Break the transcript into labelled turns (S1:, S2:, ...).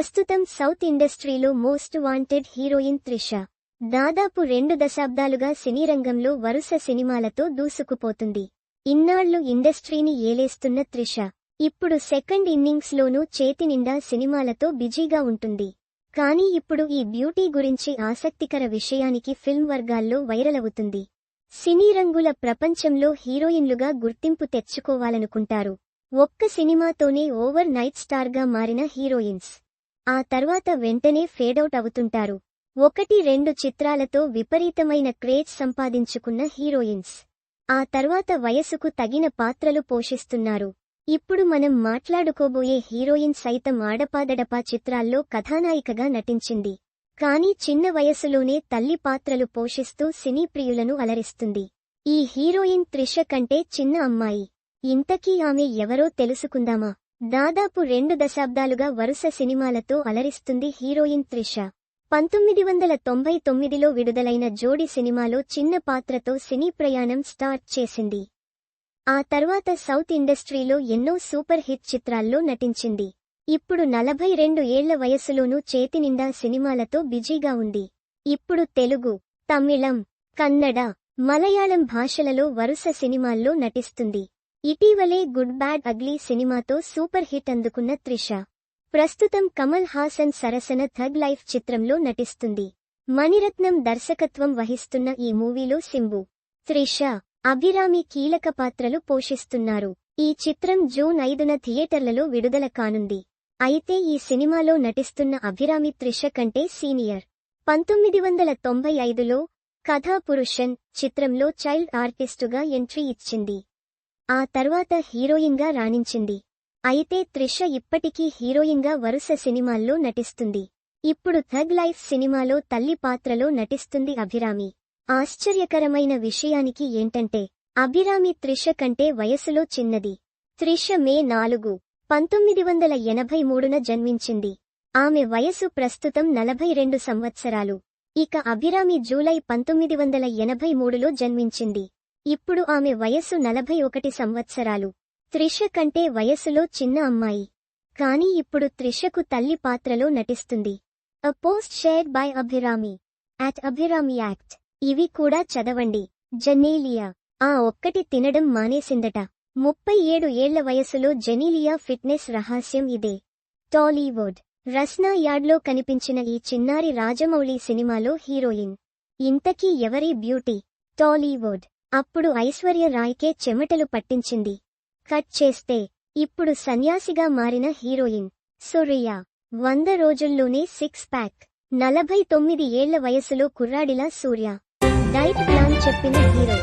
S1: ప్రస్తుతం సౌత్ ఇండస్ట్రీలో most wanted heroine Trisha. దాదాపు రెండు దశాబ్దాలుగా సినీ రంగంలో వరుస సినిమాలతో దూసుకుపోతుంది. ఇన్నాళ్ళు ఇండస్ట్రీని ఏలేస్తున్న త్రిష ఇప్పుడు సెకండ్ ఇన్నింగ్స్లోనూ చేతినిండా సినిమాలతో బిజీగా ఉంటుంది. కానీ ఇప్పుడు ఈ బ్యూటీ గురించి ఆసక్తికర విషయానికి ఫిల్మ్ వర్గాల్లో వైరల్ అవుతుంది. సినీ రంగుల ప్రపంచంలో హీరోయిన్లుగా గుర్తింపు తెచ్చుకోవాలనుకుంటారు. ఒక్క సినిమాతోనే ఓవర్ నైట్ స్టార్గా మారిన హీరోయిన్స్. ఆ తర్వాత వెంటనే ఫేడౌట్ అవుతుంటారు. ఒకటి రెండు చిత్రాలతో విపరీతమైన క్రేజ్ సంపాదించుకున్న హీరోయిన్స్. ఆ తర్వాత వయసుకు తగిన పాత్రలు పోషిస్తున్నారు. ఇప్పుడు మనం మాట్లాడుకోబోయే హీరోయిన్ సైతం ఆడపాదడపా చిత్రాల్లో కథానాయికగా నటించింది. కానీ చిన్న వయసులోనే తల్లి పాత్రలు పోషిస్తూ సినీ ప్రియులను అలరిస్తుంది. ఈ హీరోయిన్ త్రిష కంటే చిన్న అమ్మాయి. ఇంతకీ ఆమె ఎవరో తెలుసుకుందామా? దాదాపు రెండు దశాబ్దాలుగా వరుస సినిమాలతో అలరిస్తుంది హీరోయిన్ త్రిష. పంతొమ్మిది వందల తొంభై తొమ్మిదిలో విడుదలైన జోడి సినిమాలో చిన్న పాత్రతో సినీ ప్రయాణం స్టార్ట్ చేసింది. ఆ తర్వాత సౌత్ ఇండస్ట్రీలో ఎన్నో సూపర్ హిట్ చిత్రాల్లో నటించింది. ఇప్పుడు నలభై రెండు ఏళ్ళ వయసులోనూ చేతినిండా సినిమాలతో బిజీగా ఉంది. ఇప్పుడు తెలుగు తమిళం కన్నడ మలయాళం భాషలలో వరుస సినిమాల్లో నటిస్తుంది. ఇటీవలే గుడ్ బ్యాడ్ అగ్లీ సినిమాతో సూపర్ హిట్ అందుకున్న త్రిష. ప్రస్తుతం కమల్ హాసన్ సరసన థగ్ లైఫ్ చిత్రంలో నటిస్తుంది. మణిరత్నం దర్శకత్వం వహిస్తున్న ఈ మూవీలో సింబు. త్రిష అభిరామి కీలక పాత్రలు పోషిస్తున్నారు. ఈ చిత్రం జూన్ ఐదున థియేటర్లలో విడుదల కానుంది. అయితే ఈ సినిమాలో నటిస్తున్న అభిరామి త్రిష కంటే సీనియర్. పంతొమ్మిది వందల తొంభై ఐదులో కథాపురుషన్ చిత్రంలో చైల్డ్ ఆర్టిస్టుగా ఎంట్రీ ఇచ్చింది. ఆ తర్వాత హీరోయిన్గా రాణించింది. అయితే త్రిష ఇప్పటికీ హీరోయిన్గా వరుస సినిమాల్లో నటిస్తుంది. ఇప్పుడు థగ్ లైఫ్ సినిమాలో తల్లి పాత్రలో నటిస్తుంది అభిరామి. ఆశ్చర్యకరమైన విషయానికి ఏంటంటే అభిరామి త్రిష కంటే వయసులో చిన్నది. త్రిష మే నాలుగు పంతొమ్మిది వందల ఎనభై మూడున జన్మించింది. ఆమె వయసు ప్రస్తుతం నలభై రెండు సంవత్సరాలు. ఇక అభిరామి జూలై పంతొమ్మిది వందల ఎనభై మూడులో జన్మించింది. ఇప్పుడు ఆమె వయస్సు నలభై ఒకటి సంవత్సరాలు. త్రిష కంటే వయస్సులో చిన్న అమ్మాయి. కానీ ఇప్పుడు త్రిషకు తల్లి పాత్రలో నటిస్తుంది. A post shared by Abhirami at Abhirami act ఇవి కూడా చదవండి. జెనీలియా. ఆ ఒక్కటి తినడం మానేసిందట. ముప్పై ఏడు ఏళ్ళ వయసులో జెనీలియా ఫిట్నెస్ రహస్యం ఇదే. టాలీవుడ్. రస్నా యార్డ్లో కనిపించిన ఈ చిన్నారి రాజమౌళి సినిమాలో హీరోయిన్. ఇంతకీ ఎవరి బ్యూటీ? టాలీవుడ్. అప్పుడు ఐశ్వర్య రాయ్కే చెమటలు పట్టించింది. కట్ చేస్తే ఇప్పుడు సన్యాసిగా మారిన హీరోయిన్ సురియా. వంద రోజుల్లోనే సిక్స్ ప్యాక్. నలభై తొమ్మిది ఏళ్ళ వయసులో కుర్రాడిలా సూర్య. డైట్ ప్లాన్ చెప్పిన హీరో.